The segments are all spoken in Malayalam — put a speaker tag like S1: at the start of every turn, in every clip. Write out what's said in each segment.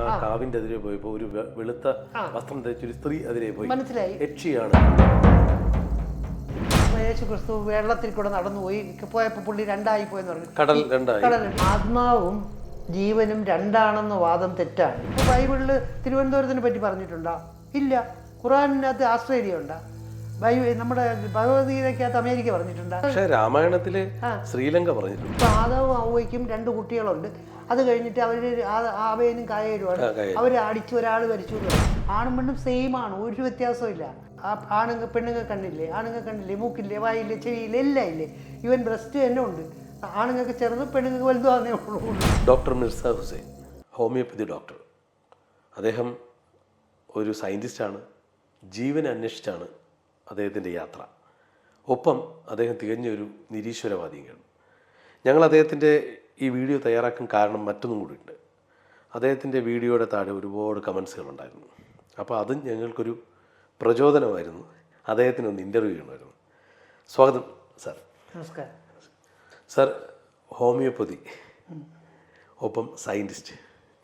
S1: ആ കാവിന്റെ എതിരെ പോയപ്പോ ഒരു വെ- വെളുത്ത വസ്ത്രം ധരിച്ച ഒരു സ്ത്രീ അതിരെ പോയി.
S2: മനസ്സിലായി.
S1: യക്ഷിയാണ്.
S2: യേശു ക്രിസ്തു വെള്ളത്തിൽ കൂടെ നടന്നുപോയി. പോയപ്പോൾ പുള്ളി രണ്ടായി പോയെന്ന് പറഞ്ഞു.
S1: കടൽ രണ്ടായി.
S2: കടൽ ആത്മാവും ജീവനും രണ്ടാണെന്ന വാദം തെറ്റാണ്. ഇപ്പൊ ബൈബിളിൽ തിരുവനന്തപുരത്തിനെ പറ്റി പറഞ്ഞിട്ടുണ്ടോ? ഇല്ല. ഖുറാനിനകത്ത് ആസ്ട്രേലിയ ഉണ്ട് നമ്മുടെ ഭഗവത്ഗീതയ്ക്കകത്ത് അമേരിക്ക പറഞ്ഞിട്ടുണ്ട്.
S1: പക്ഷേ രാമായണത്തിൽ ശ്രീലങ്ക പറഞ്ഞിട്ടുണ്ട്.
S2: ഇപ്പൊ ആദവും ഔവയ്ക്കും രണ്ട് കുട്ടികളുണ്ട്. അത് കഴിഞ്ഞിട്ട് അവർ ആവേനും കായേരുമാണ്
S1: അവർ അടിച്ചു
S2: അവർ അടിച്ച് ഒരാൾ വരച്ചു. ആണും പെണ്ണും സെയിം ആണ്. ഒരു വ്യത്യാസവും ഇല്ല ആണുങ്ങ പെണ്ണുങ്ങ പെണ്ണുങ്ങൾ കണ്ണില്ലേ? ആണുങ്ങ കണ്ണില്ലേ? മൂക്കില്ലേ? വായില്ലേ? ചെവിയില്ലേ? എല്ലാം ഇല്ലേ? ഇവൻ ബ്രസ്റ്റ് തന്നെ ഉണ്ട്. ആണുങ്ങൾക്ക് ചെറുത് പെണ്ണുങ്ങൾക്ക് വലുതാന്നേ ഉള്ളൂ.
S1: Doctor Mirza Hussain homeopathy doctor. അദ്ദേഹം ഒരു സയന്റിസ്റ്റാണ് ജീവൻ അന്വേഷിച്ചാണ് അദ്ദേഹത്തിന്റെ യാത്ര. ഒപ്പം അദ്ദേഹം തികഞ്ഞൊരു നിരീശ്വരവാദിയാണ്. ഞങ്ങൾ അദ്ദേഹത്തിന്റെ ഈ വീഡിയോ തയ്യാറാക്കാൻ കാരണം മറ്റൊന്നും കൂടിയുണ്ട്. അദ്ദേഹത്തിന്റെ വീഡിയോയുടെ താഴെ ഒരുപാട് കമൻസുകൾ ഉണ്ടായിരുന്നു. അപ്പോൾ അതും ഞങ്ങൾക്കൊരു പ്രചോദനമായിരുന്നു. അദ്ദേഹത്തിന് ഒന്ന് ഇന്റർവ്യൂ ചെയ്യണമായിരുന്നു. സ്വാഗതം സാർ
S2: നമസ്കാരം.
S1: Sir homeopathy. ഒപ്പം സയന്റിസ്റ്റ്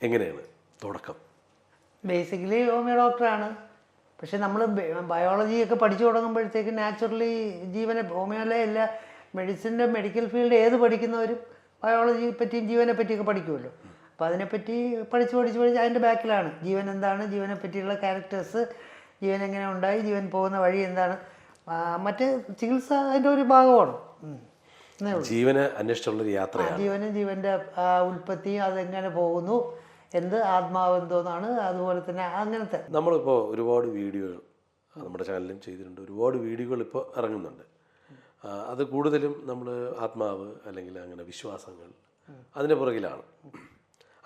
S1: എങ്ങനെയാണ് തുടക്കം?
S2: ബേസിക്കലി ഹോമിയോ ഡോക്ടറാണ് പക്ഷെ നമ്മൾ ബയോളജിയൊക്കെ പഠിച്ചു തുടങ്ങുമ്പോഴത്തേക്ക് നാച്ചുറലി ജീവനെ ഹോമിയോലെ എല്ലാ മെഡിസിന്റെ മെഡിക്കൽ ഫീൽഡ് ഏത് പഠിക്കുന്നവരും ബയോളജിയെ പറ്റിയും ജീവനെ പറ്റിയൊക്കെ പഠിക്കുമല്ലോ. അപ്പോൾ അതിനെപ്പറ്റി പഠിച്ച് പഠിച്ച് പഠിച്ച് അതിന്റെ ബാക്കിലാണ്. ജീവൻ എന്താണ്? ജീവനെ പറ്റിയുള്ള ക്യാരക്ടേഴ്സ് ജീവൻ എങ്ങനെ ഉണ്ടായി? ജീവൻ പോകുന്ന വഴി എന്താണ്? മറ്റ് ചികിത്സ അതിന്റെ ഒരു ഭാഗമാണ്.
S1: ജീവനെ അന്വേഷിച്ചുള്ളൊരു യാത്രയാണ്.
S2: ജീവനും ജീവന്റെ ഉൽപ്പത്തി അതെങ്ങനെ പോകുന്നു? എന്ത് ആത്മാവ് എന്തോന്നാണ് അതുപോലെ തന്നെ അങ്ങനത്തെ.
S1: നമ്മളിപ്പോൾ ഒരുപാട് വീഡിയോകൾ നമ്മുടെ ചാനലിലും ചെയ്തിട്ടുണ്ട്. ഒരുപാട് വീഡിയോകൾ ഇപ്പോൾ ഇറങ്ങുന്നുണ്ട്. അത് കൂടുതലും നമ്മൾ ആത്മാവ് അല്ലെങ്കിൽ അങ്ങനെ വിശ്വാസങ്ങൾ അതിന്റെ പുറകിലാണ്.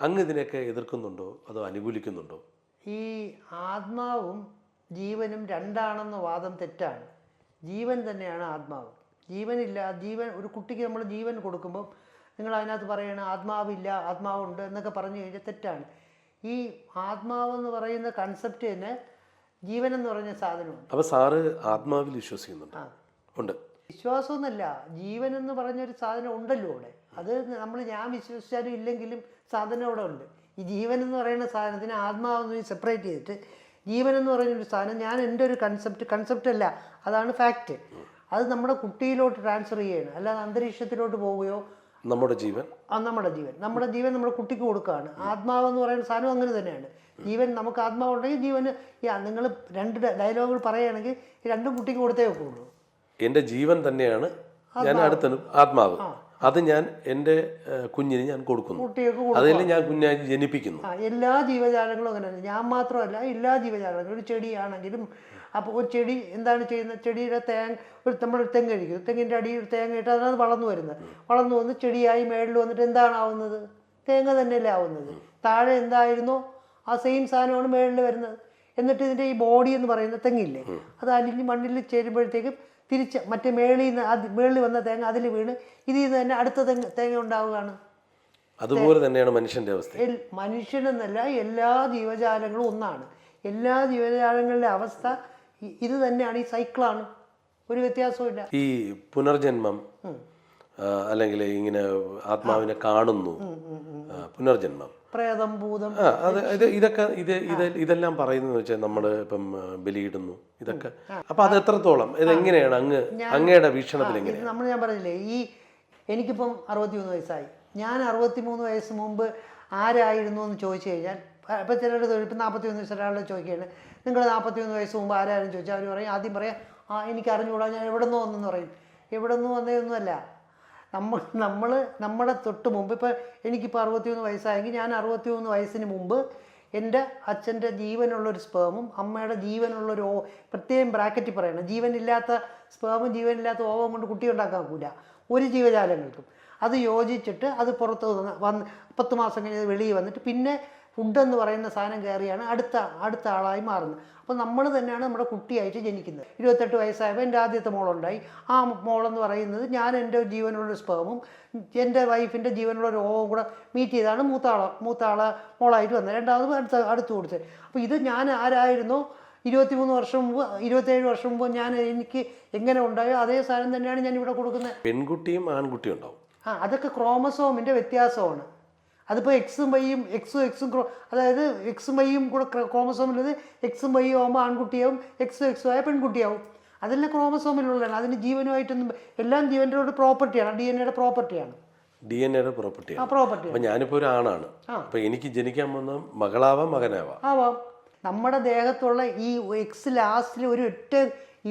S1: അങ്ങ് ഇതിനെയൊക്കെ എതിർക്കുന്നുണ്ടോ? അതോ അനുകൂലിക്കുന്നുണ്ടോ?
S2: ഈ ആത്മാവും ജീവനും രണ്ടാണെന്ന വാദം തെറ്റാണ്. ജീവൻ തന്നെയാണ് ആത്മാവ്. ജീവനില്ല ജീവൻ ഒരു കുട്ടിക്ക് നമ്മൾ ജീവൻ കൊടുക്കുമ്പോൾ നിങ്ങൾ അതിനകത്ത് പറയണം ആത്മാവില്ല ആത്മാവുണ്ട് എന്നൊക്കെ പറഞ്ഞു കഴിഞ്ഞാൽ തെറ്റാണ്. ഈ ആത്മാവെന്ന് പറയുന്ന കൺസെപ്റ്റ് തന്നെ ജീവൻ എന്ന് പറഞ്ഞ സാധനമുണ്ട്
S1: അപ്പോൾ സാറ് ആത്മാവിൽ വിശ്വസിക്കുന്നുണ്ട്. ഉണ്ട്.
S2: വിശ്വാസമൊന്നുമല്ല ജീവൻ എന്ന് പറഞ്ഞൊരു സാധനം ഉണ്ടല്ലോ അവിടെ. അത് നമ്മൾ ഞാൻ വിശ്വസിച്ചാലും ഇല്ലെങ്കിലും സാധനം അവിടെ ഉണ്ട്. ഈ ജീവൻ എന്ന് പറയുന്ന സാധനത്തിന് ആത്മാവെന്ന് സെപ്പറേറ്റ് ചെയ്തിട്ട് ജീവൻ എന്ന് പറയുന്നൊരു സാധനം ഞാൻ എന്റെ ഒരു കൺസെപ്റ്റ് കൺസെപ്റ്റ് അല്ല. അതാണ് ഫാക്റ്റ് അത് നമ്മുടെ കുട്ടിയിലോട്ട് ട്രാൻസ്ഫർ ചെയ്യണം. അല്ലാതെ അന്തരീക്ഷത്തിലോട്ട് പോവുകയോ
S1: നമ്മുടെ ജീവൻ?
S2: ആ നമ്മുടെ ജീവൻ. നമ്മുടെ ജീവൻ നമ്മുടെ കുട്ടിക്ക് കൊടുക്കുകയാണ്. ആത്മാവ് എന്ന് പറയുന്ന സാധനം അങ്ങനെ തന്നെയാണ്. ജീവൻ നമുക്ക് ആത്മാവ് ഉണ്ടെങ്കിൽ ജീവന് നിങ്ങൾ രണ്ട് ഡയലോഗുകൾ പറയുകയാണെങ്കിൽ രണ്ടും കുട്ടിക്ക് കൊടുത്തേ വെക്കുള്ളൂ
S1: എന്റെ ജീവൻ തന്നെയാണ് ഞാൻ അടുത്ത ആത്മാവ്. അത് ഞാൻ എന്റെ കുഞ്ഞിന് ഞാൻ കൊടുക്കുന്നു. അതിൽ ഞാൻ കുഞ്ഞായി ജനിപ്പിക്കുന്നു.
S2: എല്ലാ ജീവജാലങ്ങളും അങ്ങനെ ഞാൻ മാത്രമല്ല എല്ലാ ജീവജാലങ്ങളും. ഒരു ചെടിയാണെങ്കിലും അപ്പോൾ ഒരു ചെടി എന്താണ് ചെയ്യുന്നത്? ചെടിയുടെ തേങ്ങ ഒരു നമ്മൾ തെങ്ങ് കഴിക്കും. തെങ്ങിന്റെ അടിയിൽ തേങ്ങ ഇട്ട് അതിനകത്ത് വളർന്നു വരുന്നത്. വളർന്നു വന്ന് ചെടിയായി മേളിൽ വന്നിട്ട് എന്താണ് ആവുന്നത്? തേങ്ങ തന്നെയല്ലേ ആവുന്നത്. താഴെ എന്തായിരുന്നോ? ആ സെയിം സാധനമാണ് മേളിൽ വരുന്നത്. എന്നിട്ട് ഇതിന്റെ ഈ ബോഡി എന്ന് പറയുന്ന തെങ്ങില്ലേ അത് അലിഞ്ഞ് മണ്ണിൽ ചേരുമ്പോഴത്തേക്കും തിരിച്ച് മറ്റേ മേളിൽ നിന്ന് അത് മേളിൽ വന്ന തേങ്ങ അതിൽ വീണ് ഇതിൽ നിന്ന് തന്നെ അടുത്ത തെങ്ങ് തേങ്ങ ഉണ്ടാവുകയാണ്.
S1: അതുപോലെ തന്നെയാണ് മനുഷ്യന്റെ അവസ്ഥ.
S2: മനുഷ്യനെന്നല്ല എല്ലാ ജീവജാലങ്ങളും ഒന്നാണ്. എല്ലാ ജീവജാലങ്ങളുടെ അവസ്ഥ ഇത് തന്നെയാണ് ഈ സൈക്കിളാണ്. ഒരു വ്യത്യാസവും
S1: ഈ പുനർജന്മം അല്ലെങ്കിൽ ഇങ്ങനെ ആത്മാവിനെ കാണുന്നു. പുനർജന്മം.
S2: പ്രേതം ഭൂതം.
S1: ഇത് ഇതൊക്കെ ഇത് ഇത് ഇതെല്ലാം പറയുന്നത് വെച്ചാൽ നമ്മൾ ഇപ്പം ബലിയിടുന്നു. ഇതൊക്കെ. അപ്പൊ അത് എത്രത്തോളം? ഇത് എങ്ങനെയാണ് അങ്ങ് അങ്ങയുടെ വീക്ഷണത്തിൽ എങ്ങനെയാണ്?
S2: നമ്മൾ ഞാൻ പറഞ്ഞില്ലേ ഈ എനിക്കിപ്പം അറുപത്തിമൂന്ന് വയസ്സായി. ഞാൻ അറുപത്തിമൂന്ന് വയസ്സ് മുമ്പ് ആരായിരുന്നു എന്ന് ചോദിച്ചു കഴിഞ്ഞാൽ ഇപ്പം ചിലരുടെ ഇപ്പം ഇപ്പം നാൽപ്പത്തിയൊന്ന് വയസ്സ് ഒരാളുടെ ചോദിക്കുകയാണ്. നിങ്ങൾ നാൽപ്പത്തി ഒന്ന് വയസ്സ് മുമ്പ് ആരായാലും ചോദിച്ചാൽ അവർ പറയും ആദ്യം പറയാം ആ എനിക്ക് അറിഞ്ഞുകൂടാ ഞാൻ എവിടെ നിന്ന് വന്നെന്ന് പറയും. എവിടെ നിന്ന് വന്നതൊന്നുമല്ല. നമ്മൾ നമ്മൾ നമ്മുടെ തൊട്ട് മുമ്പ് ഇപ്പം എനിക്കിപ്പോൾ അറുപത്തിമൂന്ന് വയസ്സായെങ്കിൽ ഞാൻ അറുപത്തിമൂന്ന് വയസ്സിന് മുമ്പ് എന്റെ അച്ഛന്റെ ജീവനുള്ളൊരു സ്പേമും അമ്മയുടെ ജീവനുള്ളൊരു ഓ പ്രത്യേകം ബ്രാക്കറ്റിൽ പറയണം. ജീവനില്ലാത്ത സ്പേമും ജീവനില്ലാത്ത ഓവം കൊണ്ട് കുട്ടി ഉണ്ടാക്കാൻ പോകില്ല ഒരു ജീവജാലങ്ങൾക്കും. അത് യോജിച്ചിട്ട് അത് പുറത്ത് വന്ന് പത്ത് മാസം കഴിഞ്ഞ് വെളിയിൽ വന്നിട്ട് പിന്നെ ഫുഡ് എന്ന് പറയുന്ന സാധനം കയറിയാണ് അടുത്ത അടുത്ത ആളായി മാറുന്നത്. അപ്പോൾ നമ്മൾ തന്നെയാണ് നമ്മുടെ കുട്ടിയായിട്ട് ജനിക്കുന്നത്. ഇരുപത്തെട്ട് വയസ്സായപ്പോൾ എന്റെ ആദ്യത്തെ മോളുണ്ടായി. ആ മോളെന്ന് പറയുന്നത് ഞാൻ എന്റെ ജീവനുള്ള സ്പേമും എന്റെ വൈഫിന്റെ ജീവനുള്ള ഒരു ഓവും കൂടെ മീറ്റ് ചെയ്താണ് മൂത്താള മൂത്താള മോളായിട്ട് വന്നത്. രണ്ടാമത് അടുത്ത അടുത്ത് കൊടുത്തത്. അപ്പോൾ ഇത് ഞാൻ ആരായിരുന്നോ? ഇരുപത്തിമൂന്ന് വർഷം മുമ്പ് ഇരുപത്തേഴ് വർഷം മുമ്പ് ഞാൻ എനിക്ക് എങ്ങനെ ഉണ്ടായോ അതേ സാധനം തന്നെയാണ് ഞാൻ ഇവിടെ കൊടുക്കുന്നത്.
S1: പെൺകുട്ടിയും ആൺകുട്ടിയും ഉണ്ടാവും.
S2: ആ അതൊക്കെ ക്രോമസോമിന്റെ വ്യത്യാസമാണ്. അതിപ്പോൾ എക്സും വൈയും എക്സും എക്സും ക്രോ അതായത് എക്സും വൈയും കൂടെ ക്രോമസോമിലത് എക്സും വൈയും ആകുമ്പോൾ ആൺകുട്ടിയാവും എക്സും എക്സും ആയ പെൺകുട്ടിയാവും. അതെല്ലാം ക്രോമസോമിലുള്ളതാണ് അതിന് ജീവനുമായിട്ടൊന്നും എല്ലാം ജീവന്റെ ഒരു പ്രോപ്പർട്ടിയാണ് ഡി എൻ എയുടെ പ്രോപ്പർട്ടിയാണ്
S1: ഡി എൻ എയുടെ പ്രോപ്പർട്ടി
S2: ആ പ്രോപ്പർട്ടി
S1: അപ്പം ഞാനിപ്പോ ഒരു ആണാണ്. അപ്പൊ എനിക്ക് ജനിക്കാൻ വന്ന മകളാവാം മകനാവാം.
S2: ആവാം. നമ്മുടെ ദേഹത്തുള്ള ഈ എക്സ് ലാസ്റ്റിൽ ഒരു ഒറ്റ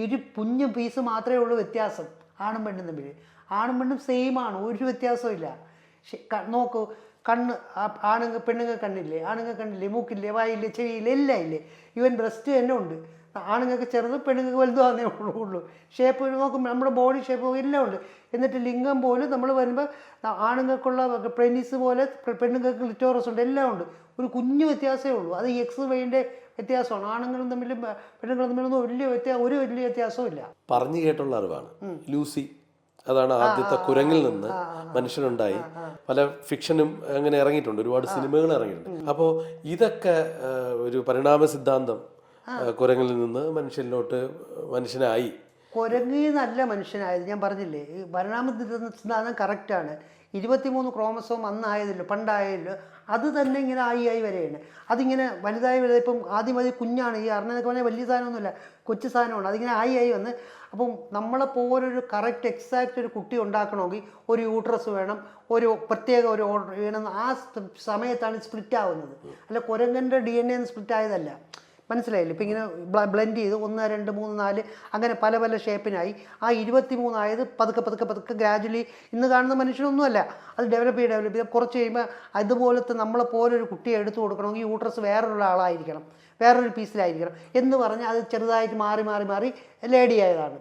S2: ഇരു കുഞ്ഞു പീസ് മാത്രമേ ഉള്ളൂ വ്യത്യാസം. ആണും പെണ്ണും തമ്മിൽ ആണും പെണ്ണും സെയിം ആണ്. ഒരു വ്യത്യാസവും ഇല്ല നോക്കൂ. കണ്ണ് ആണുങ്ങ പെണ്ണുങ്ങൾ കണ്ണില്ലേ? ആണുങ്ങൾ കണ്ണില്ലേ? മൂക്കില്ലേ? വായില്ലേ? ചെവിയില്ലേ? എല്ലാം ഇല്ലേ ഇവൻ ബ്രസ്റ്റ് തന്നെ ഉണ്ട്. ആണുങ്ങൾക്ക് ചെറുത് പെണ്ണുങ്ങൾക്ക് വലുതാന്നേ ഉള്ളൂ. ഉള്ളൂ ഷേപ്പ് നോക്കുമ്പോൾ നമ്മുടെ ബോഡി ഷേപ്പ് എല്ലാം ഉണ്ട്. എന്നിട്ട് ലിംഗം പോലും നമ്മൾ വരുമ്പോൾ ആണുങ്ങൾക്കുള്ള പെനിസ് പോലെ പെണ്ണുങ്ങൾക്ക് ലിറ്റോറസ് ഉണ്ട്. എല്ലാം ഉണ്ട്. ഒരു കുഞ്ഞു വ്യത്യാസമേ ഉള്ളൂ. അത് എക്സ് വൈന്റെ വ്യത്യാസമാണ്. ആണുങ്ങളും തമ്മിലും പെണ്ണുങ്ങളും തമ്മിലൊന്നും വലിയ വ്യത്യാസം ഒരു വലിയ വ്യത്യാസവും ഇല്ല.
S1: പറഞ്ഞു കേട്ടുള്ള അറിവാണ്. ലൂസി അതാണ് ആദ്യത്തെ കുരങ്ങിൽ നിന്ന് മനുഷ്യനുണ്ടായി. പല ഫിക്ഷനും അങ്ങനെ ഇറങ്ങിയിട്ടുണ്ട്. ഒരുപാട് സിനിമകൾ ഇറങ്ങിയിട്ടുണ്ട്. അപ്പോൾ ഇതൊക്കെ ഒരു പരിണാമ സിദ്ധാന്തം കുരങ്ങിൽ നിന്ന് മനുഷ്യനിലോട്ട് മനുഷ്യനായി.
S2: കുരങ്ങി നല്ല മനുഷ്യനായത്. ഞാൻ പറഞ്ഞില്ലേ ഈ പരിണാമ സിദ്ധാന്തം കറക്റ്റാണ് ഇരുപത്തിമൂന്ന് ക്രോമസോം അന്നായതല്ലോ പണ്ടായല്ലോ അത് തന്നെ ഇങ്ങനെ ആയി ആയി വരെയാണ്. അതിങ്ങനെ വലുതായി വലുതായി ഇപ്പം ആദ്യം അത് കുഞ്ഞാണ്. ഈ അർണനൊക്കെ പറഞ്ഞാൽ വലിയ സാധനമൊന്നുമില്ല കൊച്ചു സാധനമാണ്. അതിങ്ങനെ ആയി ആയി വന്ന് അപ്പം നമ്മളെ പോലൊരു കറക്റ്റ് എക്സാക്റ്റ് ഒരു കുട്ടി ഉണ്ടാക്കണമെങ്കിൽ ഒരു യൂട്രസ് വേണം ഒരു പ്രത്യേക ഒരു ഓർഡർ വേണം. ആ സമയത്താണ് സ്പ്ലിറ്റ് ആവുന്നത്. അല്ല കുരങ്ങന്റെ ഡി എൻ എ സ്പ്ലിറ്റ് ആയതല്ല. മനസ്സിലായില്ലേ? ഇപ്പം ഇങ്ങനെ ബ്ലെൻഡ് ചെയ്ത് ഒന്ന് രണ്ട് മൂന്ന് നാല് അങ്ങനെ പല പല ഷേപ്പിനായി ആ ഇരുപത്തി മൂന്നായത് പതുക്കെ പതുക്കെ പതുക്കെ ഗ്രാജുവലി ഇന്ന് കാണുന്ന മനുഷ്യനൊന്നുമല്ല. അത് ഡെവലപ്പ് ചെയ്ത് ഡെവലപ്പ് ചെയ്ത് കുറച്ച് കഴിയുമ്പോൾ അതുപോലത്തെ നമ്മളെ പോലൊരു കുട്ടിയെ എടുത്തു കൊടുക്കണമെങ്കിൽ യൂട്രസ് വേറൊരു ആളായിരിക്കണം. വേറൊരു പീസിലായിരിക്കണം എന്ന് പറഞ്ഞ് അത് ചെറുതായിട്ട് മാറി മാറി മാറി ലേഡി ആയതാണ്.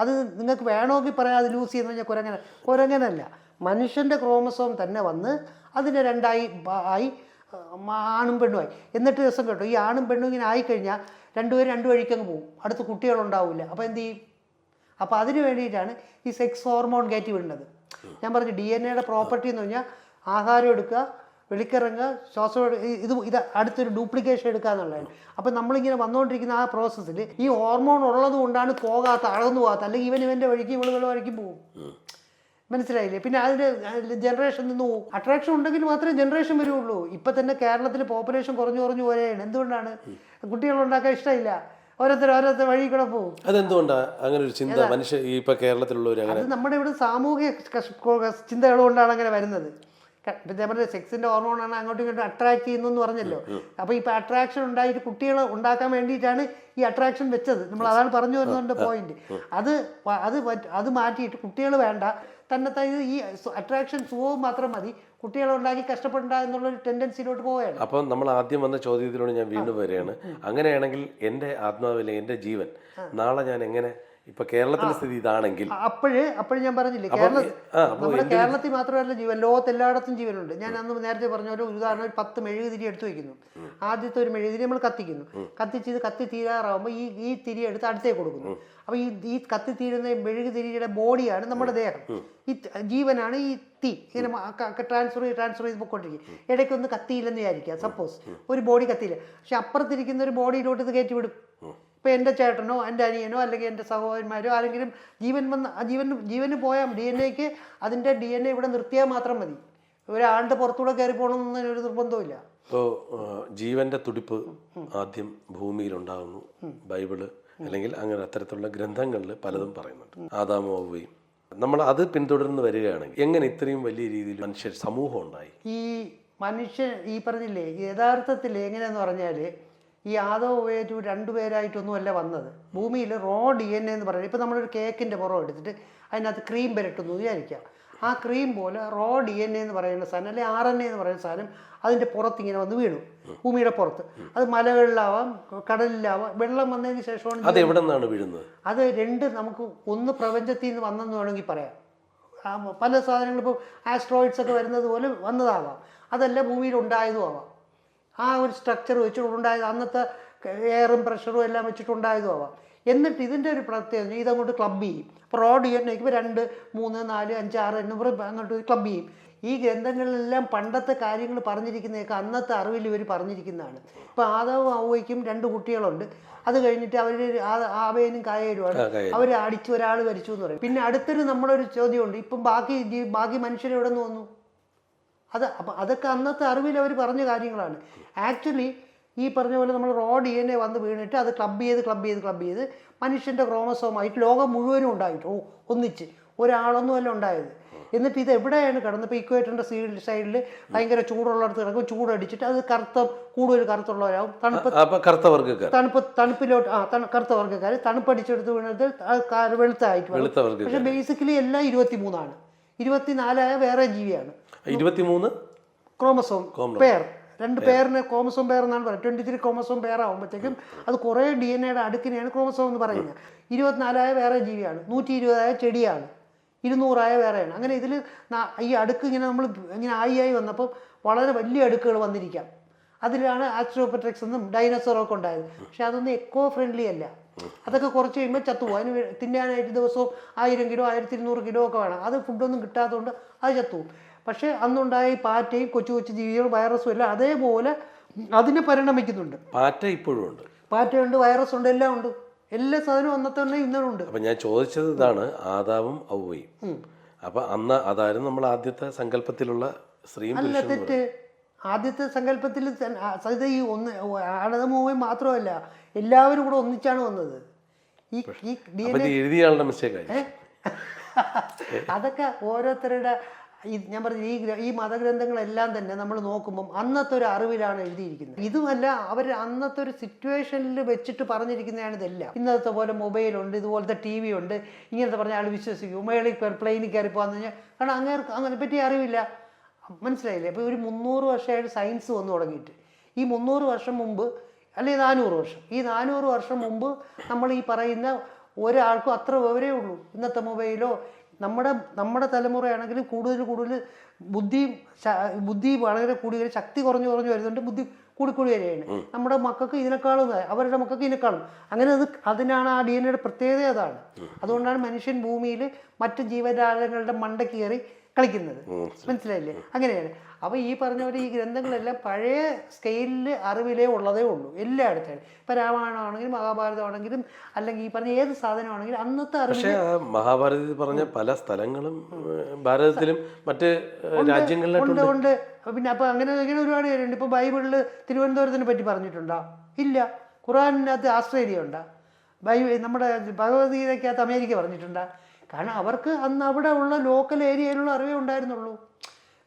S2: അത് നിങ്ങൾക്ക് വേണമെങ്കിൽ പറയാം അത് ലൂസ് ചെയ്യുന്ന പറഞ്ഞാൽ കുരങ്ങന കുരങ്ങനല്ല. മനുഷ്യന്റെ ക്രോമസോം തന്നെ വന്ന് അതിനെ രണ്ടായി ആയി ആണും പെണ്ണുമായി. എന്നിട്ട് രസം കേട്ടോ ഈ ആണും പെണ്ണും ഇങ്ങനെ ആയിക്കഴിഞ്ഞാൽ രണ്ടുപേരും രണ്ട് വഴിക്കങ്ങ് പോകും. അടുത്ത് കുട്ടികളുണ്ടാവില്ല അപ്പോൾ എന്ത് ചെയ്യും? അപ്പോൾ അതിന് വേണ്ടിയിട്ടാണ് ഈ സെക്സ് ഹോർമോൺ കയറ്റി വിടുന്നത്. ഞാൻ പറഞ്ഞു ഡി എൻ എയുടെ പ്രോപ്പർട്ടി എന്ന് പറഞ്ഞാൽ ആഹാരം എടുക്കുക വെളിക്കിറങ്ങുക ശ്വാസം ഇത് ഇത് അടുത്തൊരു ഡ്യൂപ്ലിക്കേഷൻ എടുക്കുക എന്നുള്ളതാണ്. അപ്പം നമ്മളിങ്ങനെ വന്നുകൊണ്ടിരിക്കുന്ന ആ പ്രോസസ്സിൽ ഈ ഹോർമോൺ ഉള്ളത് കൊണ്ടാണ് പോകാത്ത അളന്നു പോകാത്ത അല്ലെങ്കിൽ ഇവൻ ഇവന്റെ വഴിക്ക് ഇവളുകൾ വഴിക്ക് പോകും. മനസ്സിലായില്ലേ? പിന്നെ അതിന് ജനറേഷൻ നിന്ന് പോകും അട്രാക്ഷൻ ഉണ്ടെങ്കിൽ മാത്രമേ ജനറേഷൻ വരുള്ളൂ. ഇപ്പം തന്നെ കേരളത്തിൽ പോപ്പുലേഷൻ കുറഞ്ഞു കുറഞ്ഞു പോലെയാണ്. എന്തുകൊണ്ടാണ്? കുട്ടികൾ ഉണ്ടാക്കാൻ ഇഷ്ടമില്ല. ഓരോരുത്തർ ഓരോരുത്തർ വഴി കൂടെ പോകും.
S1: അതെന്തുകൊണ്ടാ? അങ്ങനെ ഒരു ചിന്ത മനുഷ്യ ഇപ്പൊ കേരളത്തിലുള്ളവർ
S2: അത് നമ്മുടെ ഇവിടെ സാമൂഹിക ചിന്തകൾ കൊണ്ടാണ് അങ്ങനെ വരുന്നത്. ഞാൻ പറഞ്ഞ സെക്സിന്റെ ആണ് അങ്ങോട്ടും ഇങ്ങോട്ടും അട്രാക്ട് ചെയ്യുന്നു എന്ന് പറഞ്ഞല്ലോ അപ്പോൾ ഇപ്പൊ അട്രാക്ഷൻ ഉണ്ടായിട്ട് കുട്ടികൾ ഉണ്ടാക്കാൻ വേണ്ടിയിട്ടാണ് ഈ അട്രാക്ഷൻ വെച്ചത്. നമ്മൾ അതാണ് പറഞ്ഞു വരുന്നതിന്റെ പോയിന്റ് അത് അത് അത് മാറ്റിയിട്ട് കുട്ടികൾ വേണ്ട. തന്നെ ഈ അട്രാക്ഷൻ സുഖവും മാത്രം മതി. കുട്ടികളെ ഉണ്ടാക്കി കഷ്ടപ്പെടണ്ട എന്നുള്ളൊരു ടെൻഡൻസിയിലോട്ട് പോവുകയാണ്.
S1: അപ്പം നമ്മൾ ആദ്യം വന്ന ചോദ്യത്തിലൂടെ ഞാൻ വീണ്ടും വരികയാണ്. അങ്ങനെയാണെങ്കിൽ എന്റെ ആത്മാവിലെ എന്റെ ജീവൻ നാളെ ഞാൻ എങ്ങനെ ഇപ്പൊ കേരളത്തിന്റെ സ്ഥിതി ഇതാണെങ്കിൽ.
S2: അപ്പോഴേ അപ്പോഴും ഞാൻ പറഞ്ഞില്ലേ കേരള നമ്മുടെ കേരളത്തിൽ മാത്രമല്ല ജീവൻ ലോകത്ത് എല്ലായിടത്തും ജീവനുണ്ട്. ഞാൻ അന്ന് നേരത്തെ പറഞ്ഞ ഒരു ഉദാഹരണം ഒരു പത്ത് മെഴുകുതിരി എടുത്തു വെക്കുന്നു. ആദ്യത്തെ ഒരു മെഴുകുതിരി നമ്മൾ കത്തിക്കുന്നു. കത്തിച്ച് ഇത് കത്തി തീരാറാകുമ്പോൾ ഈ ഈ തിരി എടുത്ത് അടുത്തേക്ക് കൊടുക്കുന്നു. അപ്പോൾ ഈ ഈ കത്തി തീരുന്ന മെഴുകുതിരിയുടെ ബോഡിയാണ് നമ്മുടെ ദേഹം. ഈ ജീവനാണ് ഈ തീ. ഇങ്ങനെ ട്രാൻസ്ഫർ ചെയ്ത് ട്രാൻസ്ഫർ ചെയ്ത് പൊയ്ക്കൊണ്ടിരിക്കും ഇടയ്ക്കൊന്ന് കത്തിയില്ലെന്ന് വിചാരിക്കുക. സപ്പോസ് ഒരു ബോഡി കത്തിയില്ല. പക്ഷെ അപ്പുറത്തിരിക്കുന്ന ഒരു ബോഡിയിലോട്ട് ഇത് കയറ്റി വിടും ഇപ്പം എന്റെ ചേട്ടനോ എന്റെ അനിയനോ അല്ലെങ്കിൽ എന്റെ സഹോദരന്മാരോ ആരെങ്കിലും ജീവൻ വന്ന് ആ ജീവൻ ജീവന് പോയാൽ ഡി എൻ എക്ക് അതിന്റെ ഡി എൻ എ ഇവിടെ നിർത്തിയാൽ മാത്രം മതി. ഒരാളുടെ പുറത്തൂടെ കയറി പോകണമെന്ന് ഒരു നിർബന്ധമില്ല
S1: ഇപ്പോൾ ജീവന്റെ തുടിപ്പ് ആദ്യം ഭൂമിയിൽ ഉണ്ടാകുന്നു ബൈബിൾ അല്ലെങ്കിൽ അങ്ങനെ അത്തരത്തിലുള്ള ഗ്രന്ഥങ്ങളിൽ പലതും പറയുന്നുണ്ട്. ആദാമോ നമ്മൾ അത് പിന്തുടർന്ന് വരികയാണെങ്കിൽ എങ്ങനെ ഇത്രയും വലിയ രീതിയിൽ മനുഷ്യർ സമൂഹം ഉണ്ടായി?
S2: ഈ മനുഷ്യൻ ഈ പറഞ്ഞില്ലേ യഥാർത്ഥത്തിൽ എങ്ങനെയെന്ന് പറഞ്ഞാൽ ഈ ആദവ് ഉപയോഗിച്ചു രണ്ടുപേരായിട്ടൊന്നുമല്ല വന്നത്. ഭൂമിയിൽ റോ ഡി എൻ എന്ന് പറയുന്നത് ഇപ്പം നമ്മളൊരു കേക്കിന്റെ പുറം എടുത്തിട്ട് അതിനകത്ത് ക്രീം പുരട്ടുന്നു വിചാരിക്കുക. ആ ക്രീം പോലെ റോ ഡി എൻ എന്ന് പറയുന്ന സാധനം അല്ലെങ്കിൽ ആർ എൻ എ എന്ന് പറയുന്ന സാധനം അതിന്റെ പുറത്ത് ഇങ്ങനെ വന്ന് വീണു. ഭൂമിയുടെ പുറത്ത്. അത് മലകളിലാവാം കടലിലാവാം വെള്ളം വന്നതിന് ശേഷമാണ്
S1: അത് എവിടെ നിന്നാണ് വീഴുന്നത്?
S2: അത് രണ്ട് നമുക്ക് ഒന്ന് പ്രപഞ്ചത്തിൽ നിന്ന് വന്നെന്ന് വേണമെങ്കിൽ പറയാം. പല സാധനങ്ങളും ഇപ്പോൾ ആസ്ട്രോയിഡ്സ് ഒക്കെ വരുന്നത് പോലെ വന്നതാവാം. അതല്ല ഭൂമിയിൽ ഉണ്ടായതും ആവാം. ആ ഒരു സ്ട്രക്ചർ വെച്ചിട്ടുണ്ടായത് അന്നത്തെ എയറും പ്രഷറും എല്ലാം വെച്ചിട്ടുണ്ടായതും ആവാം. എന്നിട്ട് ഇതിന്റെ ഒരു പ്രത്യേകത ഇതങ്ങോട്ട് ക്ലബ് ചെയ്യും. അപ്പോൾ റോഡ് ചെയ്യുന്നേക്കുമ്പോൾ രണ്ട് മൂന്ന് നാല് അഞ്ച് ആറ് എന്ന് പറഞ്ഞ് അങ്ങോട്ട് ക്ലബ് ചെയ്യും. ഈ ഗ്രന്ഥങ്ങളിലെല്ലാം പണ്ടത്തെ കാര്യങ്ങൾ പറഞ്ഞിരിക്കുന്നതൊക്കെ അന്നത്തെ അറിവിൽ ഇവർ പറഞ്ഞിരിക്കുന്നതാണ്. ഇപ്പോൾ ആദവും അവയ്ക്കും രണ്ട് കുട്ടികളുണ്ട്. അത് കഴിഞ്ഞിട്ട് അവർ ആവേനും കായേരുമാണ് അവർ അടിച്ചു ഒരാൾ മരിച്ചു എന്ന് പറയും. പിന്നെ അടുത്തൊരു നമ്മളൊരു ചോദ്യമുണ്ട്. ഇപ്പം ബാക്കി ബാക്കി മനുഷ്യരെവിടെ നിന്ന് വന്നു? അത് അപ്പം അതൊക്കെ അന്നത്തെ അറിവിൽ അവർ പറഞ്ഞ കാര്യങ്ങളാണ്. ആക്ച്വലി ഈ പറഞ്ഞ പോലെ നമ്മൾ റോഡ് ഡി എൻ എ വന്ന് വീണിട്ട് അത് ക്ലബ് ചെയ്ത് ക്ലബ് ചെയ്ത് ക്ലബ് ചെയ്ത് മനുഷ്യന്റെ ക്രോമസോമായിട്ട് ലോകം മുഴുവനും ഉണ്ടായിട്ട്. ഓ ഒന്നിച്ച്. ഒരാളൊന്നുമല്ല ഉണ്ടായത്. എന്നിട്ട് ഇത് എവിടെയാണ് കിടന്നത്? ഇപ്പോൾ ഇക്വേറ്ററിന്റെ സൈഡിൽ സൈഡിൽ ഭയങ്കര ചൂടുള്ളിടത്ത് കിടക്കും ചൂടടിച്ചിട്ട് അത് കറുത്ത കൂടുതൽ കറുത്തുള്ളവരാകും തണുപ്പ്
S1: കറുത്ത വർഗക്കാർ.
S2: തണുപ്പ് തണുപ്പിലോട്ട് ആ തണു കറുത്ത വർഗക്കാർ തണുപ്പടിച്ചെടുത്ത് വീണത് വെളുത്തായിട്ട് പക്ഷെ ബേസിക്കലി എല്ലാം ഇരുപത്തി മൂന്നാണ് ഇരുപത്തിനാലായ വേറെ ജീവിയാണ്.
S1: ഇരുപത്തിമൂന്ന്?
S2: ക്രോമസോം
S1: പേർ
S2: പെയർ. രണ്ട് പേരിന് ക്രോമസോം പെയർ എന്നാണ് പറയുന്നത്. ട്വന്റി ത്രീ ക്രോമസോം പെയർ ആകുമ്പോഴത്തേക്കും അത് കുറേ ഡി എൻ എയുടെ അടുക്കിനെയാണ് ക്രോമസോം എന്ന് പറയുന്നത്. ഇരുപത്തിനാലായ വേറെ ജീവിയാണ്. നൂറ്റി ഇരുപതായ ചെടിയാണ്. ഇരുന്നൂറായ വേറെയാണ്. അങ്ങനെ ഇതിൽ ഈ അടുക്ക് ഇങ്ങനെ നമ്മൾ ഇങ്ങനെ ആയി ആയി വന്നപ്പോൾ വളരെ വലിയ അടുക്കുകൾ വന്നിരിക്കാം. അതിലാണ് ആസ്ട്രോപെട്രിക്സ് എന്നും ഡൈനോസറും ഒക്കെ ഉണ്ടായത്. പക്ഷെ അതൊന്നും എക്കോ ഫ്രണ്ട്ലി അല്ല. അതൊക്കെ കുറച്ച് കഴിയുമ്പോൾ ചത്തുപോകും. അതിന് തിന്നാനായിട്ട് ദിവസവും ആയിരം കിലോ ആയിരത്തി ഇരുന്നൂറ് കിലോ ഒക്കെ വേണം. അത് ഫുഡൊന്നും കിട്ടാത്തതുകൊണ്ട് അത് ചത്തുപോകും. പക്ഷേ അന്നുണ്ടായ ഈ പാറ്റയും കൊച്ചു കൊച്ചു ജീവികളും വൈറസും എല്ലാം അതേപോലെ അതിനെ പരിണമിക്കുന്നുണ്ട്.
S1: പാറ്റ ഇപ്പോഴും ഉണ്ട്.
S2: പാറ്റയുണ്ട് വൈറസ് ഉണ്ട് എല്ലാം ഉണ്ട്. എല്ലാ സാധനവും അന്നത്തെ തന്നെ ഇന്നും ഉണ്ട്.
S1: അപ്പൊ ഞാൻ ചോദിച്ചത് ഇതാണ് ആദാവും ഔവയും അപ്പൊ അന്ന് അതായിരുന്നു നമ്മൾ ആദ്യത്തെ സങ്കല്പത്തിലുള്ള സ്ത്രീ
S2: അല്ല തെറ്റ്. ആദ്യത്തെ സങ്കല്പത്തിൽ സഹിത ഈ ഒന്ന് ആണതമൂവയും മാത്രമല്ല എല്ലാവരും കൂടെ ഒന്നിച്ചാണ് വന്നത്. ഈ ഈ ഡി
S1: അപ്പൊ ഇത് എഴുതിയ ആളുടെ മിസ്റ്റേക്ക്
S2: അതൊക്കെ ഓരോരുത്തരുടെ ഈ ഞാൻ പറഞ്ഞു ഈ ഈ മതഗ്രന്ഥങ്ങളെല്ലാം തന്നെ നമ്മൾ നോക്കുമ്പം അന്നത്തെ ഒരു അറിവിലാണ് എഴുതിയിരിക്കുന്നത്. ഇതുമല്ല അവർ അന്നത്തെ ഒരു സിറ്റുവേഷനിൽ വെച്ചിട്ട് പറഞ്ഞിരിക്കുന്നതാണ് ഇതെല്ലാം. ഇന്നത്തെ പോലെ മൊബൈലുണ്ട് ഇതുപോലത്തെ ടി വി ഉണ്ട് ഇങ്ങനത്തെ പറഞ്ഞ ആൾ വിശ്വസിക്കും. മേളിൽ പ്ലെയിനിൽ കയറി പോകാന്ന് കഴിഞ്ഞാൽ കാരണം അങ്ങനെ അങ്ങനെ പറ്റി അറിവില്ല. മനസ്സിലായില്ലേ? അപ്പോൾ ഒരു മുന്നൂറ് വർഷമായിട്ട് സയൻസ് വന്നു തുടങ്ങിയിട്ട്. ഈ മുന്നൂറ് വർഷം മുമ്പ് അല്ലെങ്കിൽ നാനൂറ് വർഷം ഈ നാനൂറ് വർഷം മുമ്പ് നമ്മൾ ഈ പറയുന്ന ഒരാൾക്കും അത്ര വിവരേ ഉള്ളൂ. ഇന്നത്തെ മൊബൈലോ നമ്മുടെ നമ്മുടെ തലമുറയാണെങ്കിൽ കൂടുതൽ കൂടുതൽ ബുദ്ധി ബുദ്ധി വളരെ കൂടി ശക്തി കുറഞ്ഞു കുറഞ്ഞു വരുന്നുണ്ട് ബുദ്ധി കൂടിക്കൂടി വരികയാണ്. നമ്മുടെ മക്കൾക്ക് ഇതിനേക്കാളും അവരുടെ മക്കൾക്ക് ഇതിനേക്കാളും. അങ്ങനെ അത് അതിനാണ് ആ ഡി എൻ എയുടെ പ്രത്യേകത അതാണ്. അതുകൊണ്ടാണ് മനുഷ്യൻ ഭൂമിയിൽ മറ്റ് ജീവജാലങ്ങളുടെ മണ്ടയ്ക്ക് കയറി കളിക്കുന്നത്. മനസ്സിലായില്ലേ? അങ്ങനെയാണ്. അപ്പോൾ ഈ പറഞ്ഞ പോലെ ഈ ഗ്രന്ഥങ്ങളെല്ലാം പഴയ സ്കെയിലിൽ അറിവിലേ ഉള്ളതേ ഉള്ളൂ. എല്ലായിടത്തും. ഇപ്പം രാമായണമാണെങ്കിലും മഹാഭാരതമാണെങ്കിലും അല്ലെങ്കിൽ ഈ പറഞ്ഞ ഏത് സാധനമാണെങ്കിലും അന്നത്തെ അറിവ്
S1: മഹാഭാരതത്തിൽ പറഞ്ഞ പല സ്ഥലങ്ങളും ഭാരതത്തിലും മറ്റ് രാജ്യങ്ങളിലും
S2: ഉണ്ട് പിന്നെ അപ്പോൾ അങ്ങനെ ഇങ്ങനെ ഒരുപാട് പേരുണ്ട്. ഇപ്പോൾ ബൈബിളിൽ തിരുവനന്തപുരത്തിനെ പറ്റി പറഞ്ഞിട്ടുണ്ടോ? ഇല്ല. ഖുറാനിനകത്ത് ആസ്ട്രേലിയ ഉണ്ടോ ബൈബിൾ നമ്മുടെ ഭഗവത്ഗീതയ്ക്കകത്ത് അമേരിക്ക പറഞ്ഞിട്ടുണ്ടോ? കാരണം അവർക്ക് അന്ന് അവിടെ ഉള്ള ലോക്കൽ ഏരിയയിലുള്ള അറിവേ ഉണ്ടായിരുന്നുള്ളൂ.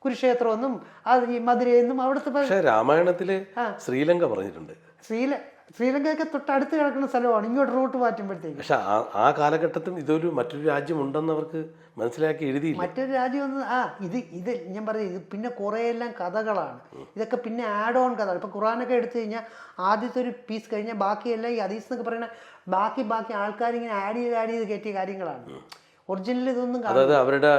S2: കുരുക്ഷേത്രം എന്നും അത് ഈ മധുരയെന്നും അവിടുത്തെ
S1: പക്ഷേ രാമായണത്തിൽ ശ്രീലങ്ക പറഞ്ഞിട്ടുണ്ട്.
S2: ശ്രീല ശ്രീലങ്കയൊക്കെ തൊട്ടടുത്ത് കിടക്കുന്ന സ്ഥലമാണ്. ഇങ്ങോട്ട് റൂട്ട് മാറ്റുമ്പോഴത്തേക്ക്.
S1: പക്ഷെ ആ കാലഘട്ടത്തിൽ ഇതൊരു മറ്റൊരു രാജ്യം ഉണ്ടെന്ന് അവർക്ക് മനസ്സിലാക്കി എഴുതി
S2: മറ്റൊരു രാജ്യം ഒന്ന് ആ ഇത് ഇത് ഞാൻ പറയും ഇത് പിന്നെ കുറേയെല്ലാം കഥകളാണ്. ഇതൊക്കെ പിന്നെ ആഡ് ഓൺ കഥ ഇപ്പം ഖുറാനൊക്കെ എടുത്തു കഴിഞ്ഞാൽ ആദ്യത്തെ ഒരു പീസ് കഴിഞ്ഞാൽ ബാക്കിയെല്ലാം ഈ അതീസ് എന്നൊക്കെ പറയുന്ന ബാക്കി ബാക്കി ആൾക്കാർ ഇങ്ങനെ ആഡ് ചെയ്ത് ആഡ് ചെയ്ത് കയറ്റിയ കാര്യങ്ങളാണ്. ഒറിജിനൽ ഇതൊന്നും
S1: അതായത് അവരുടെ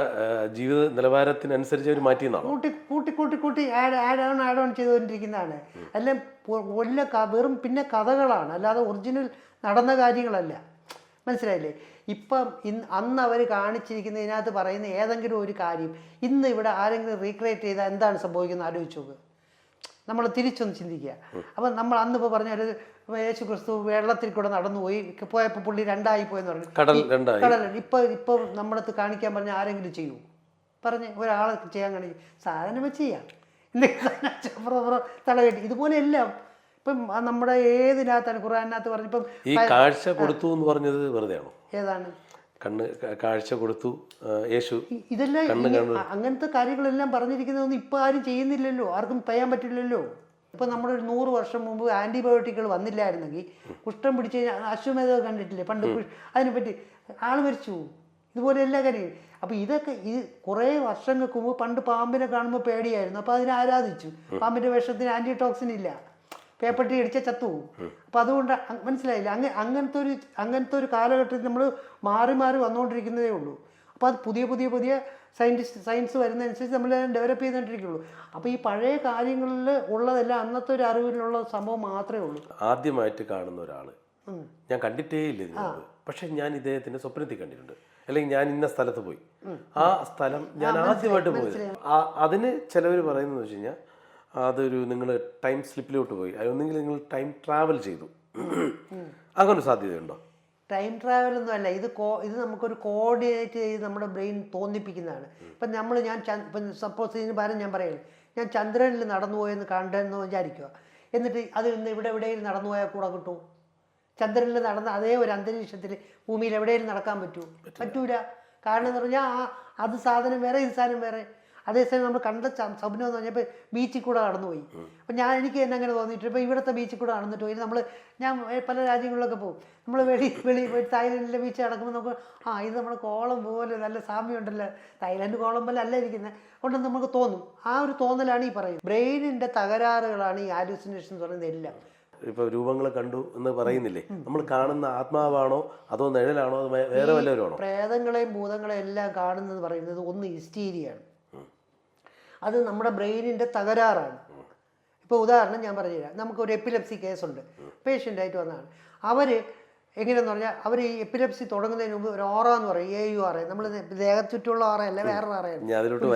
S1: ജീവിത നിലവാരത്തിനനുസരിച്ച് അവർ മാറ്റി
S2: കൂട്ടി കൂട്ടി കൂട്ടി കൂട്ടി add add on add on ചെയ്തുകൊണ്ടിരിക്കുന്നതാണ്. അല്ലേ വല്ല വെറും പിന്നെ കഥകളാണ്. അല്ലാതെ ഒറിജിനൽ നടന്ന കാര്യങ്ങളല്ല. മനസ്സിലായില്ലേ? ഇപ്പം ഇന്ന് അന്ന് അവർ കാണിച്ചിരിക്കുന്ന ഇതിനകത്ത് പറയുന്ന ഏതെങ്കിലും ഒരു കാര്യം ഇന്ന് ഇവിടെ ആരെങ്കിലും റീക്രിയേറ്റ് ചെയ്താൽ എന്താണ് സംഭവിക്കുന്നത്? ആലോചിച്ചു നോക്ക്. നമ്മൾ തിരിച്ചൊന്ന് ചിന്തിക്കുക. അപ്പം നമ്മൾ അന്നിപ്പോൾ പറഞ്ഞ ഒരു യേശു ക്രിസ്തു വെള്ളത്തിൽ കൂടെ നടന്നു പോയി പോയപ്പോൾ പുള്ളി രണ്ടായി പോയെന്ന് പറഞ്ഞു.
S1: കടൽ
S2: കടൽ ഇപ്പോൾ ഇപ്പൊ നമ്മളടുത്ത് കാണിക്കാൻ പറഞ്ഞ ആരെങ്കിലും ചെയ്യൂ. പറഞ്ഞ് ഒരാളെ ചെയ്യാൻ കാണിക്കും സാധനം വെച്ച് ചെയ്യാം. തലകെട്ടി ഇതുപോലെ എല്ലാം. ഇപ്പം നമ്മുടെ ഏതിനകത്താണ് ഖുറാനകത്ത് പറഞ്ഞിപ്പം
S1: ഈ കാഴ്ച കൊടുത്തു എന്ന് പറഞ്ഞത് വെറുതെയാണോ?
S2: ഏതാണ്?
S1: കണ്ണ് കാഴ്ച കൊടുത്തു യേശു
S2: ഇതെല്ലാം അങ്ങനത്തെ കാര്യങ്ങളെല്ലാം പറഞ്ഞിരിക്കുന്നതൊന്നും ഇപ്പം ആരും ചെയ്യുന്നില്ലല്ലോ. ആർക്കും ചെയ്യാൻ പറ്റില്ലല്ലോ. ഇപ്പൊ നമ്മളൊരു നൂറ് വർഷം മുമ്പ് ആന്റിബയോട്ടിക്കുകൾ വന്നില്ലായിരുന്നെങ്കിൽ കുഷ്ഠം പിടിച്ച് കഴിഞ്ഞാൽ അശ്വമേധം കണ്ടിട്ടില്ലേ? പണ്ട് അതിനെ അതിനെപ്പറ്റി ആൾ മരിച്ചു. ഇതുപോലെ എല്ലാ കാര്യങ്ങളും അപ്പോൾ ഇതൊക്കെ ഈ കുറേ വർഷങ്ങൾക്ക് മുമ്പ് പണ്ട് പാമ്പിനെ കാണുമ്പോൾ പേടിയായിരുന്നു. അപ്പോൾ അതിനെ ആരാധിച്ചു. പാമ്പിന്റെ വിഷത്തിന് ആന്റിടോക്സിൻ ഇല്ല പേപ്പട്ടി അടിച്ചാൽ ചത്തുപോകും അപ്പോൾ അതുകൊണ്ട് മനസ്സിലായില്ല? അങ്ങ അങ്ങനത്തെ ഒരു അങ്ങനത്തെ ഒരു കാലഘട്ടത്തിൽ നമ്മൾ മാറി മാറി വന്നുകൊണ്ടിരിക്കുന്നതേ ഉള്ളൂ. അപ്പോൾ അത് പുതിയ പുതിയ പുതിയ സയന്റിസ്റ്റ് സയൻസ് വരുന്നതനുസരിച്ച് നമ്മൾ ഡെവലപ്പ് ചെയ്തുകൊണ്ടിരിക്കുള്ളൂ അപ്പോൾ ഈ പഴയ കാര്യങ്ങളിൽ ഉള്ളതെല്ലാം അന്നത്തെ ഒരു അറിവിലുള്ള സംഭവം മാത്രമേ ഉള്ളൂ.
S1: ആദ്യമായിട്ട് കാണുന്ന ഒരാൾ ഞാൻ കണ്ടിട്ടേ ഇല്ല പക്ഷെ ഞാൻ ഇദ്ദേഹത്തിന്റെ സ്വപ്നത്തിൽ കണ്ടിട്ടുണ്ട്. അല്ലെങ്കിൽ ഞാൻ ഇന്ന സ്ഥലത്ത് പോയി. ആ സ്ഥലം ഞാൻ ആദ്യമായിട്ട് പോയത്. അതിന് ചിലവർ പറയുന്നത് വെച്ച് കഴിഞ്ഞാൽ അതൊരു നിങ്ങൾ ടൈം സ്ലിപ്പിലോട്ട് പോയി. ഒന്നെങ്കിൽ നിങ്ങൾ ടൈം ട്രാവൽ ചെയ്തു. അങ്ങനെ സാധ്യതയുണ്ടോ?
S2: ടൈം ട്രാവൽ ഒന്നും അല്ല. ഇത് കോ ഇത് നമുക്കൊരു കോർഡിനേറ്റ് ചെയ്ത് നമ്മുടെ ബ്രെയിൻ തോന്നിപ്പിക്കുന്നതാണ്. ഇപ്പം നമ്മൾ ഞാൻ ഇപ്പം സപ്പോസ് ഇതിന് പകരം ഞാൻ പറയുന്നത് ഞാൻ ചന്ദ്രനിൽ നടന്നു പോയെന്ന് കണ്ടെന്ന് വിചാരിക്കുക. എന്നിട്ട് അത് ഇന്ന് ഇവിടെ എവിടെയും നടന്നു പോയാൽ കൂടെ കിട്ടും? ചന്ദ്രനിൽ നടന്ന അതേ ഒരു അന്തരീക്ഷത്തിൽ ഭൂമിയിൽ എവിടെയും നടക്കാൻ പറ്റൂ? പറ്റൂല. കാരണം എന്ന് പറഞ്ഞാൽ ആ അത് സാധനം വേറെ ഇത് സാധനം വേറെ. അതേസമയം നമ്മൾ കണ്ട സ്വപ്നം എന്ന് പറഞ്ഞപ്പോൾ ബീച്ചിൽ കൂടെ കടന്നുപോയി അപ്പം ഞാൻ എനിക്ക് തന്നെ അങ്ങനെ തോന്നിയിട്ട് ഇപ്പോൾ ഇവിടുത്തെ ബീച്ചിൽ കൂടെ നടന്നിട്ട് പോയി. നമ്മൾ ഞാൻ പല രാജ്യങ്ങളിലൊക്കെ പോകും. നമ്മൾ വെളി വെളി പോയി തായ്ലൻഡിലെ ബീച്ച് നടക്കുമ്പോൾ നമുക്ക് ആ ഇത് നമ്മൾ കോളം പോലെ നല്ല സാമ്യമുണ്ടല്ലോ തായ്ലൻഡ് കോളം പോലെ അല്ല ഇരിക്കുന്നത് അതുകൊണ്ട് നമുക്ക് തോന്നും. ആ ഒരു തോന്നലാണ് ഈ പറയുന്നത്. ബ്രെയിനിന്റെ തകരാറുകളാണ് ഈ ആലൂസിനേഷൻ എന്ന് പറയുന്നത് എല്ലാം.
S1: ഇപ്പൊ രൂപങ്ങൾ കണ്ടു എന്ന് പറയുന്നില്ലേ? നമ്മൾ കാണുന്ന ആത്മാവാണോ അതോ നിഴലാണോ വേറെ വല്ലവരാണോ
S2: പ്രേതങ്ങളെയും ഭൂതങ്ങളെയും എല്ലാം കാണുന്നത് പറയുന്നത് ഒന്ന് ഹിസ്റ്റീരിയാണ് അത് നമ്മുടെ ബ്രെയിനിന്റെ തകരാറാണ്. ഇപ്പോൾ ഉദാഹരണം ഞാൻ പറഞ്ഞുതരാം. നമുക്കൊരു എപ്പിലെപ്സി കേസുണ്ട് പേഷ്യന്റായിട്ട് വന്നതാണ്. അവർ എങ്ങനെയെന്ന് പറഞ്ഞാൽ അവർ ഈ എപ്പിലെപ്സി തുടങ്ങുന്നതിന് മുമ്പ് ഒരു ഓറ എന്ന് പറയും. എ യു ആർ നമ്മൾ ദേഹത്തുറ്റുള്ള ചുറ്റുമുള്ള ഓറയല്ല വേറൊരു ഓറയാണ്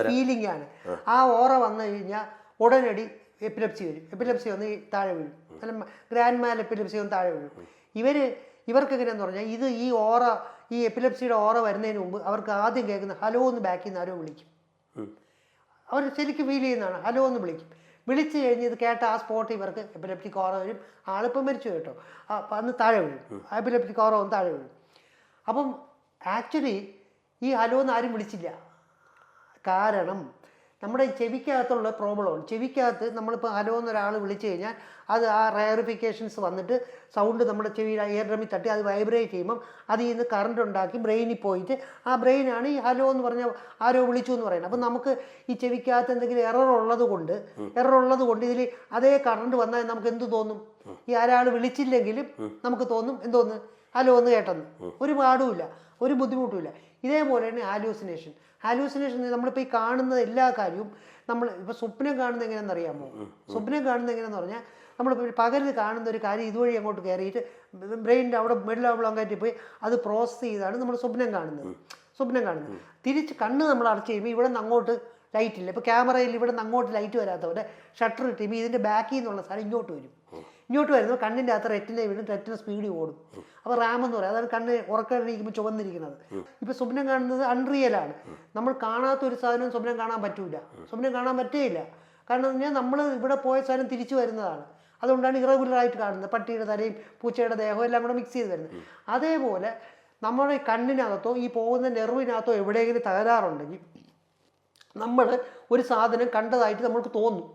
S2: ഫീലിംഗ് ആണ്. ആ. ഓറ വന്നു കഴിഞ്ഞാൽ ഉടനടി എപ്പിലെപ്സി വരും. എപ്പിലെപ്സി വന്ന് താഴെ വീഴും. അല്ല ഗ്രാൻഡ് മാൻ എപ്പിലെപ്സി വന്ന് താഴെ വീഴും. ഇവർ ഇവർക്ക് എങ്ങനെയാന്ന് പറഞ്ഞാൽ ഇത് ഈ ഓറ ഈ എപ്പിലെപ്സിയുടെ ഓറ വരുന്നതിന് മുമ്പ് അവർക്ക് ആദ്യം കേൾക്കുന്ന ഹലോ എന്ന് ബാക്കിൽ നിന്ന് ആരോ വിളിക്കും. അവർ ശരിക്കും ഫീൽ ചെയ്യുന്നതാണ്. ഹലോ എന്ന് വിളിക്കും. വിളിച്ചു കഴിഞ്ഞ് ഇത് കേട്ട ആ സ്പോട്ട് ഇവർക്ക് എപ്പിലെപ്റ്റിക് ഓറ വരും. ആളിപ്പം മരിച്ചു കേട്ടോ. അപ്പം അന്ന് താഴെ വീഴും. എപ്പിലെപ്റ്റിക് ഓറ ഒന്ന് താഴെ വീഴും. അപ്പം ആക്ച്വലി ഈ ഹലോ എന്ന് ആരും വിളിച്ചില്ല. കാരണം നമ്മുടെ ചെവിക്കകത്തുള്ള പ്രോബ്ലമാണ് ചെവിക്കകത്ത് നമ്മളിപ്പോൾ ഹലോ എന്നൊരാൾ വിളിച്ചു കഴിഞ്ഞാൽ അത് ആ റയറിഫിക്കേഷൻസ് വന്നിട്ട് സൗണ്ട് നമ്മുടെ ചെവിയിൽ എയർ ഡ്രമ്മിൽ തട്ടി അത് വൈബ്രേറ്റ് ചെയ്യുമ്പം അതിൽ നിന്ന് കറണ്ട് ഉണ്ടാക്കി ബ്രെയിനിൽ പോയിട്ട് ആ ബ്രെയിനാണ് ഈ ഹലോ എന്ന് പറഞ്ഞ ആരോ വിളിച്ചു എന്ന് പറയുന്നത്. അപ്പം നമുക്ക് ഈ ചെവിക്കകത്ത് എന്തെങ്കിലും എറർ ഉള്ളത് കൊണ്ട് എറർ ഉള്ളത് കൊണ്ട് ഇതിൽ അതേ കറണ്ട് വന്നാൽ നമുക്ക് എന്ത് തോന്നും? ഈ ആരാൾ വിളിച്ചില്ലെങ്കിലും നമുക്ക് തോന്നും. എന്തോന്ന്? ഹലോ എന്ന് കേട്ടെന്ന്. ഒരു പാടുമില്ല ഒരു ബുദ്ധിമുട്ടുമില്ല ഇതേപോലെ തന്നെ ഹാലൂസിനേഷൻ ഹാലൂസിനേഷൻ നമ്മളിപ്പോൾ ഈ കാണുന്ന എല്ലാ കാര്യവും നമ്മൾ ഇപ്പോൾ സ്വപ്നം കാണുന്നത് എങ്ങനെയാണെന്ന് അറിയാമോ? സ്വപ്നം കാണുന്നത് എങ്ങനെയാണെന്ന് പറഞ്ഞാൽ നമ്മൾ പകലിൽ കാണുന്ന ഒരു കാര്യം ഇതുവഴി അങ്ങോട്ട് കയറിയിട്ട് ബ്രെയിനിന്റെ അവിടെ മിഡിൽ ഓബ്ലോങ്കായിട്ട് പോയി അത് പ്രോസസ്സ് ചെയ്താണ് നമ്മൾ സ്വപ്നം കാണുന്നത്. സ്വപ്നം കാണുന്നത്. തിരിച്ച് കണ്ണ് നമ്മൾ അടച്ച് കഴിയുമ്പോൾ ഇവിടെ നിന്ന് അങ്ങോട്ട് ലൈറ്റ് ഇല്ല. ഇപ്പോൾ ക്യാമറയിൽ ഇവിടെ നിന്ന് അങ്ങോട്ട് ലൈറ്റ് വരാത്തവരെ ഷട്ടർ ഇട്ടുമ്പോൾ ഇതിന്റെ ബാക്കിൽ നിന്നുള്ള സാധനം ഇങ്ങോട്ട് വരും. ഇങ്ങോട്ട് വരുമ്പോൾ കണ്ണിന്റെ അകത്ത് റെറ്റിനെ വീണ്ടും റെറ്റിന് സ്പീഡിൽ ഓടും അപ്പോൾ റാം എന്ന് പറയും. അതായത് കണ്ണ് ഉറക്കണിരിക്കുമ്പോൾ ചുവന്നിരിക്കുന്നത്. ഇപ്പോൾ സ്വപ്നം കാണുന്നത് അൺറിയലാണ് നമ്മൾ കാണാത്ത ഒരു സാധനം സ്വപ്നം കാണാൻ പറ്റൂല. സ്വപ്നം കാണാൻ പറ്റേയില്ല. കാരണം എന്ന് നമ്മൾ ഇവിടെ പോയ സാധനം തിരിച്ചു വരുന്നതാണ്. അതുകൊണ്ടാണ് ഇറഗുലർ ആയിട്ട് കാണുന്നത്. പട്ടിയുടെ തലയും പൂച്ചയുടെ ദേഹവും എല്ലാം കൂടെ മിക്സ് ചെയ്ത് വരുന്നത്. അതേപോലെ നമ്മുടെ കണ്ണിനകത്തോ ഈ പോകുന്ന നെർവിനകത്തോ എവിടെയെങ്കിലും തകരാറുണ്ടെങ്കിൽ നമ്മൾ ഒരു സാധനം കണ്ടതായിട്ട് നമ്മൾക്ക് തോന്നും.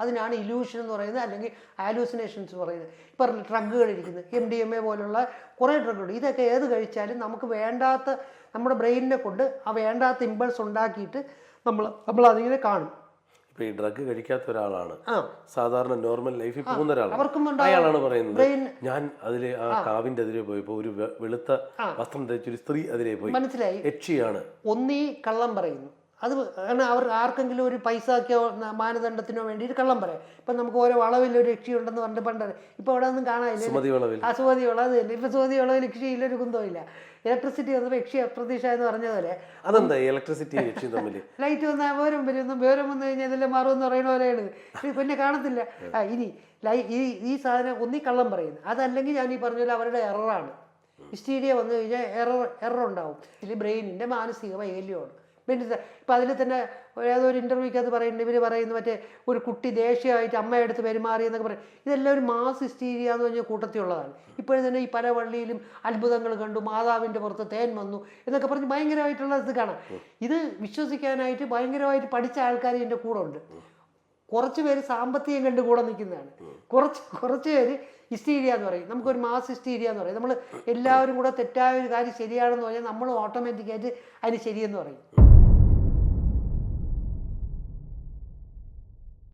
S2: അതിനാണ് ഇലൂഷൻ എന്ന് പറയുന്നത് അല്ലെങ്കിൽ ആലൂസിനേഷൻസ് പറയുന്നത്. ഇപ്പം ഡ്രഗുകൾ ഇരിക്കുന്നത് എം ഡി എം എ പോലുള്ള കുറേ ഡ്രഗുകൾ ഇതൊക്കെ ഏത് കഴിച്ചാലും നമുക്ക് വേണ്ടാത്ത നമ്മുടെ ബ്രെയിനിനെ കൊണ്ട് ആ വേണ്ടാത്ത ഇമ്പൾസ് ഉണ്ടാക്കിയിട്ട് നമ്മൾ നമ്മൾ അതിങ്ങനെ കാണും.
S1: ഇപ്പൊ ഈ ഡ്രഗ് കഴിക്കാത്ത ഒരാളാണ്. സാധാരണ നോർമൽ ലൈഫിൽ പോകുന്ന ഒരാളാണ്. അയാളാണ് പറയുന്നത് ഞാൻ അതിലെ ആ കാവിന്റെ അതിലെ പോയപ്പോ ഒരു വെളുത്ത വസ്ത്രം ധരിച്ചൊരു സ്ത്രീ അതിലെ പോയി.
S2: മനസ്സിലായി.
S1: യക്ഷിയാണ്
S2: ഒന്നീ കള്ളം പറയുന്നു. അത് കാരണം അവർ ആർക്കെങ്കിലും ഒരു പൈസക്കോ മാനദണ്ഡത്തിനോ മാനദണ്ഡത്തിനോ ഒരു കള്ളം പറയാം. ഇപ്പം നമുക്ക് ഓരോ വളവിൽ ഒരു രക്ഷി ഉണ്ടെന്ന് പറഞ്ഞിട്ട് പണ്ട് ഇപ്പോൾ അവിടെ ഒന്നും കാണാനില്ല. ആ സുമതി വളവ് തന്നെ. ഇപ്പം സുമതി വളവിൽ രക്ഷയില്ല ഒരു കുന്തമില്ല ഇലക്ട്രിസിറ്റി വന്നപ്പോൾ യക്ഷി അപ്രതീക്ഷ എന്ന് പറഞ്ഞതുപോലെ.
S1: അതെന്താ? ഇലക്ട്രിസിറ്റി യക്ഷി തമ്മിൽ.
S2: ലൈറ്റ് വന്നാൽ വിവരം വരുന്നു വിവരം വന്നു കഴിഞ്ഞാൽ ഇതെല്ലാം മാറുമെന്ന് പറയുന്ന പോലെയാണ്. പിന്നെ കാണത്തില്ല. ആ ഇനി ലൈ ഈ ഈ സാധനം ഒന്നീ കള്ളം പറയുന്നു. അതല്ലെങ്കിൽ ഞാൻ ഈ പറഞ്ഞ പോലെ അവരുടെ എററാണ് ഹിസ്റ്റീരിയ വന്നു കഴിഞ്ഞാൽ എറർ എറർ ഉണ്ടാവും. ഇതിൽ ബ്രെയിനിന്റെ മാനസിക വൈകല്യമാണ്. പിന്നെ ഇപ്പം അതിൽ തന്നെ ഏതോ ഒരു ഇന്റർവ്യൂക്ക് അത് പറയുന്നുണ്ട്. ഇവർ പറയുന്നു മറ്റേ ഒരു കുട്ടി ദേഷ്യമായിട്ട് അമ്മയെടുത്ത് പെരുമാറി എന്നൊക്കെ പറയും. ഇതെല്ലാം ഒരു മാസ് ഹിസ്റ്റീരിയ എന്ന് പറഞ്ഞ കൂട്ടത്തിലുള്ളതാണ് ഇപ്പോഴും തന്നെ ഈ പല വള്ളിയിലും അത്ഭുതങ്ങൾ കണ്ടു മാതാവിന്റെ പുറത്ത് തേൻ വന്നു എന്നൊക്കെ പറഞ്ഞ് ഭയങ്കരമായിട്ടുള്ള ഇത് കാണാം. ഇത് വിശ്വസിക്കാനായിട്ട് ഭയങ്കരമായിട്ട് പഠിച്ച ആൾക്കാർ എന്റെ കൂടെ ഉണ്ട്. കുറച്ച് പേര് സാമ്പത്തികം കണ്ട് കൂടെ നിൽക്കുന്നതാണ്. കുറച്ച് കുറച്ച് പേര് ഹിസ്റ്റീരിയ എന്ന് പറയും. നമുക്കൊരു മാസ് ഹിസ്റ്റീരിയ എന്ന് പറയും. നമ്മൾ എല്ലാവരും കൂടെ തെറ്റായ ഒരു കാര്യം ശരിയാണെന്ന് പറഞ്ഞാൽ നമ്മൾ ഓട്ടോമാറ്റിക്കായിട്ട് അതിന് ശരിയെന്ന് പറയും.